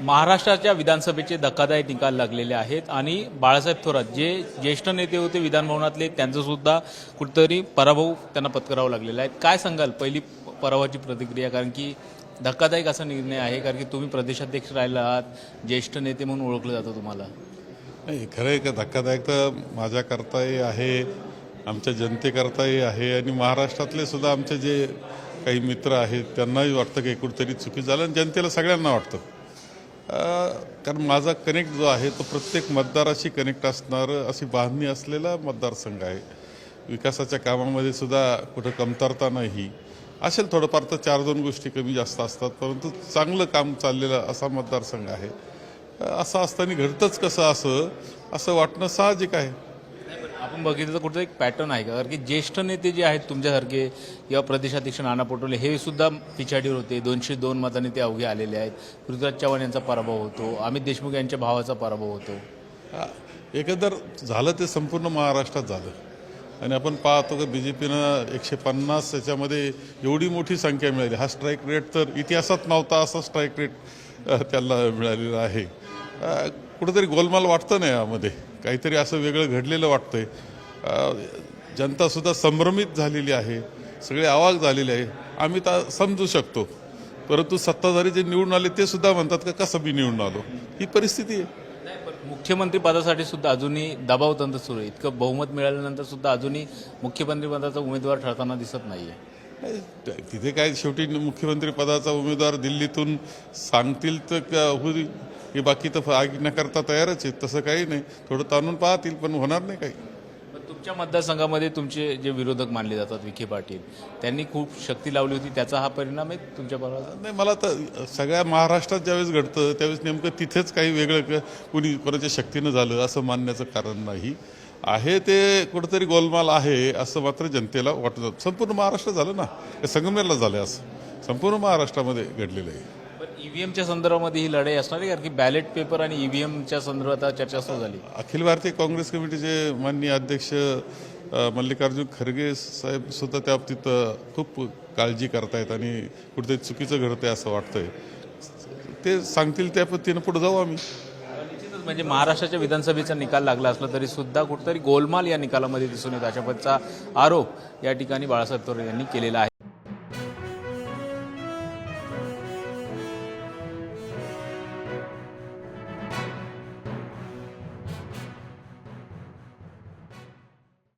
महाराष्ट्राच्या विधानसभेचे धक्कादायक निकाल लागलेले आहेत आणि बाळासाहेब थोरात जे ज्येष्ठ नेते होते विधानभवनातले त्यांचं सुद्धा कुठेतरी पराभव त्यांना पत्करावा लागलेला आहे. काय सांगाल पहिली पराभवाची प्रतिक्रिया? कारण की धक्कादायक असा निर्णय आहे कारण की तुम्ही प्रदेशाध्यक्ष राहिला आहात ज्येष्ठ नेते म्हणून ओळखलं जातं तुम्हाला. नाही खरं आहे का? धक्कादायक तर माझ्याकरताही आहे आमच्या जनतेकरताही आहे आणि महाराष्ट्रातले सुद्धा आमचे जे काही मित्र आहेत त्यांनाही वाटतं की कुठेतरी चुकी झालं आणि जनतेला सगळ्यांना वाटतं. कारण माझा कनेक्ट जो आहे तो प्रत्येक मतदाराशी कनेक्ट असणारं अशी बांधणी असलेला मतदारसंघ आहे. विकासाच्या कामामध्ये सुद्धा कुठं कमतरता नाही. असेल थोडंफार तर चार दोन गोष्टी कमी जास्त असतात परंतु चांगलं काम चाललेलं असा मतदारसंघ आहे. असं असताना घडतंच कसं असं असं वाटणं साहजिक आहे. आपण बघितलं तर कुठं एक पॅटर्न आहे का? कारण की ज्येष्ठ नेते जे आहेत तुमच्यासारखे किंवा प्रदेशाध्यक्ष नाना पटोले हे सुद्धा पिछाडीवर होते. दोनशे दोन मताने ते अवघे आलेले आहेत. पृथ्वीराज चव्हाण यांचा पराभव होतो. अमित देशमुख यांच्या भावाचा पराभव होतो. एकंदर झालं ते संपूर्ण महाराष्ट्रात झालं. आणि आपण पाहतो की बी जे पीनं एकशे पन्नास याच्यामध्ये एवढी मोठी संख्या मिळाली. हा स्ट्राईक रेट तर इतिहासात नव्हता असा स्ट्राईक रेट त्याला मिळालेला आहे. कुठंतरी गोलमाल वाटतं नाही यामध्ये? काहीतरी असं वेगळं घडलेलं वाटतंय. अ, जनतासुद्धा संभ्रमित झालेली आहे. सगळे आवाज झालेले आहे. आम्ही तर समजू शकतो. परंतु सत्ताधारी जे निवडून आले ते सुद्धा म्हणतात का कसं मी निवडून आलो? ही परिस्थिती आहे. मुख्यमंत्री पदासाठी सुद्धा अजूनही दबाव तंत्र सुरू आहे. इतकं बहुमत मिळाल्यानंतर सुद्धा अजूनही मुख्यमंत्री पदाचा उमेदवार ठरताना दिसत नाही आहे तिथे काय शेवटी मुख्यमंत्री पदाचा उमेदवार दिल्लीतून सांगतील तर का होईल की बाकी तर ऐकण्याकरता तयारच आहे तसं काही नाही. थोडं ताणून पाहतील पण होणार नाही काही. पण तुमच्या मतदारसंघामध्ये तुमचे जे विरोधक मानले जातात विखे पाटील त्यांनी खूप शक्ती लावली होती त्याचा हा परिणाम आहे तुमच्या पराभवाचा नाही मला तर सगळ्या महाराष्ट्रात ज्यावेळेस घडतं त्यावेळेस नेमकं तिथेच काही वेगळं कुणी कोणाच्या शक्तीनं झालं असं मानण्याचं कारण नाही. आहे ते कुठंतरी गोलमाल आहे असं मात्र जनतेला वाटतं संपूर्ण महाराष्ट्र झालं ना? हे संगमेरला झालं असं. संपूर्ण महाराष्ट्रामध्ये घडलेलं आहे. पण ईव्हीएमच्या संदर्भामध्ये ही लढाई असणार आहे? कारण की बॅलेट पेपर आणि ईव्हीएमच्या संदर्भात आता चर्चा सुरू झाली. अखिल भारतीय काँग्रेस कमिटीचे माननीय अध्यक्ष मल्लिकार्जुन खरगे साहेब सुद्धा त्या बाबतीत खूप काळजी करतायत आणि कुठेतरी चुकीचं घडतंय असं वाटतंय. ते सांगतील त्या पद्धतीनं पुढे जाऊ आम्ही. म्हणजे महाराष्ट्राच्या विधानसभेचा निकाल लागला असला तरी सुद्धा कुठेतरी गोलमाल या निकालामध्ये दिसून येत. अशा पद्धतीचा आरोप या ठिकाणी बाळासाहेब थोरात यांनी केलेला आहे.